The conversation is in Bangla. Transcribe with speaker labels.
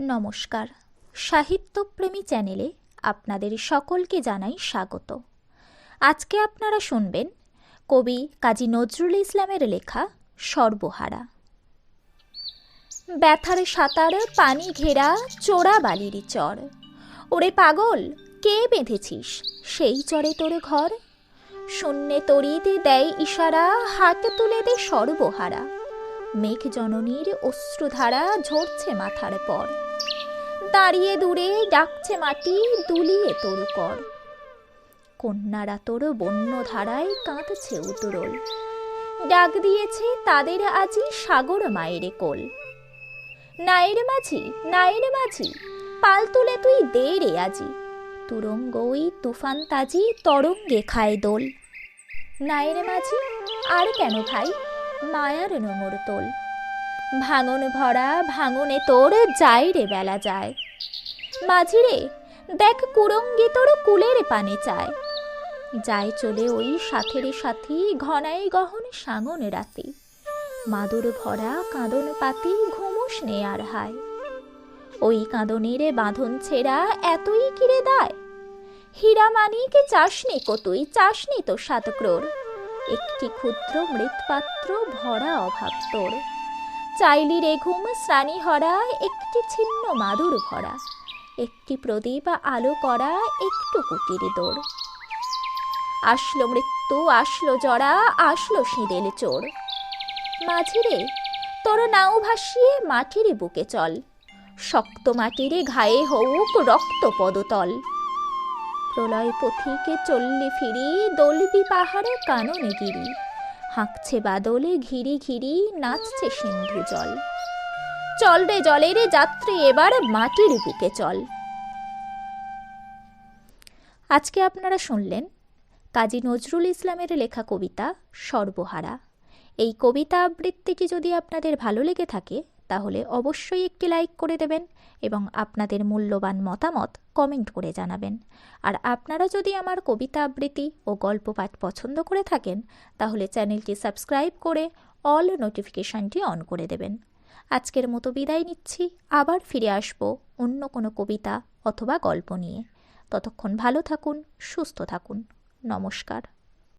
Speaker 1: নমস্কার। সাহিত্যপ্রেমী চ্যানেলে আপনাদের সকলকে জানাই স্বাগত। আজকে আপনারা শুনবেন কবি কাজী নজরুল ইসলামের লেখা সর্বহারা। ব্যথার সাঁতার পানি ঘেরা চোরা বালির চর। ওরে পাগল, কে বেঁধেছিস সেই চরে তোর ঘর? শূন্যে তরিতে দেয় ইশারা, হাত তুলে দে সর্বহারা। মেঘ জননীর অশ্রুধারা ঝরছে মাথার পর। দাঁড়িয়ে দূরে ডাকছে মাটি দুলিয়ে তোর কর। কন্যারা তোর বন্য ধারায় কাঁদছে উতরল। ডাক দিয়েছে তাদের আজি সাগর মায়ের কোল। নায়ের মাঝি নায়ের মাঝি, পাল তুলে তুই দে রে আজি। তুরঙ্গ ওই তুফান তাজি তরঙ্গে খায় দোল। নায়ের মাঝি, আর কেন ভাই? মায়ার নোংর তোল। ভাঙন ভরা ভাঙনে তোর যায় রে বেলা যায়। মাঝিরে, দেখ কুরঙ্গি তোর কুলের পানে চায়। যায় চলে ওই সাথের সাথী ঘনাই গহন সাঙন রাতে। মাদুর ভরা কাঁদন পাতি ঘুমুস নে আর হায়। ওই কাঁদনের বাঁধন ছেঁড়া এতই কিরে দায়? হীরা মানিকে চাসনি কতই চাসনি তো সাত ক্রোড়। একটি ক্ষুদ্র মৃৎপাত্র ভরা অভাব তোর। চাইলি রে ঘুম স্নানি হরা, একটি ছিন্ন মাদুর ভরা। একটি প্রদীপ আলো করা, একটু কুটির দৌড়। আসলো মৃত্যু, আসলো জরা, আসলো সিঁদেল চোর। মাঝিরে তোর নাও ভাসিয়ে মাটির বুকে চল। শক্ত মাটিরে ঘায়ে হউক রক্ত পদতল। প্রলয় পথিকে চললে ফিরি, দলবি পাহাড়ে কাননে গিরি। হাঁকছে বাদলে ঘিরি ঘিরি নাচছে সিন্ধু জল। চল রে জলে রে যাত্রী, এবার মাটির বুকে চল। আজকে আপনারা শুনলেন কাজী নজরুল ইসলামের লেখা কবিতা সর্বহারা। এই কবিতা আবৃত্তিটি যদি আপনাদের ভালো লেগে থাকে তাহলে অবশ্যই একটি লাইক করে দেবেন এবং আপনাদের মূল্যবান মতামত কমেন্ট করে জানাবেন। আর আপনারা যদি আমার কবিতা আবৃত্তি ও গল্প পাঠ পছন্দ করে থাকেন, তাহলে চ্যানেলটি সাবস্ক্রাইব করে অল নোটিফিকেশানটি অন করে দেবেন। আজকের মতো বিদায় নিচ্ছি, আবার ফিরে আসব অন্য কোনো কবিতা অথবা গল্প নিয়ে। ততক্ষণ ভালো থাকুন, সুস্থ থাকুন। নমস্কার।